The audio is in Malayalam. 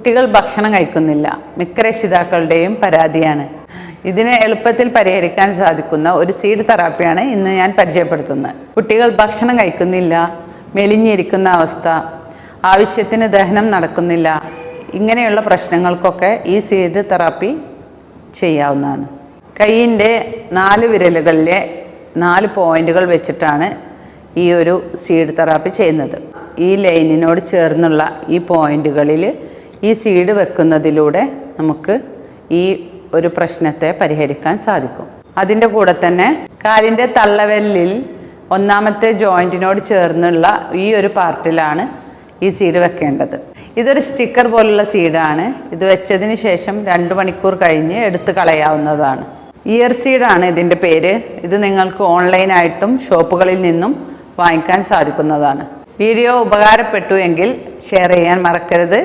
കുട്ടികൾ ഭക്ഷണം കഴിക്കുന്നില്ല. മിക്ക രക്ഷിതാക്കളുടെയും പരാതിയാണ്. ഇതിനെ എളുപ്പത്തിൽ പരിഹരിക്കാൻ സാധിക്കുന്ന ഒരു സീഡ് തെറാപ്പിയാണ് ഇന്ന് ഞാൻ പരിചയപ്പെടുത്തുന്നത്. കുട്ടികൾ ഭക്ഷണം കഴിക്കുന്നില്ല. മെലിഞ്ഞിരിക്കുന്ന അവസ്ഥ. ആവശ്യത്തിന് ദഹനം നടക്കുന്നില്ല. ഇങ്ങനെയുള്ള പ്രശ്നങ്ങൾക്കൊക്കെ ഈ സീഡ് തെറാപ്പി ചെയ്യാവുന്നതാണ്. കൈയിന്റെ നാല് വിരലുകളിലെ നാല് പോയിന്റുകൾ വെച്ചിട്ടാണ് ഈ ഒരു സീഡ് തെറാപ്പി ചെയ്യുന്നത്. ഈ ലൈനിനോട് ചേർന്നുള്ള ഈ പോയിന്റുകളിൽ ഈ സീഡ് വെക്കുന്നതിലൂടെ നമുക്ക് ഈ ഒരു പ്രശ്നത്തെ പരിഹരിക്കാൻ സാധിക്കും. അതിന്റെ കൂടെ തന്നെ കാലിന്റെ തള്ളവെല്ലിൽ ഒന്നാമത്തെ ജോയിന്റിനോട് ചേർന്നുള്ള ഈ ഒരു പാർട്ടിലാണ് ഈ സീഡ് വെക്കേണ്ടത്. ഇതൊരു സ്റ്റിക്കർ പോലുള്ള സീഡാണ് ഇത് വെച്ചതിന് ശേഷം രണ്ട് മണിക്കൂർ കഴിഞ്ഞ് എടുത്ത് കളയാവുന്നതാണ്. ഇയർ സീഡാണ് ഇതിന്റെ പേര്. ഇത് നിങ്ങൾക്ക് ഓൺലൈനായിട്ടും ഷോപ്പുകളിൽ നിന്നും വാങ്ങിക്കാൻ സാധിക്കുന്നതാണ്. വീഡിയോ ഉപകാരപ്പെട്ടു എങ്കിൽ ഷെയർ ചെയ്യാൻ മറക്കരുത്.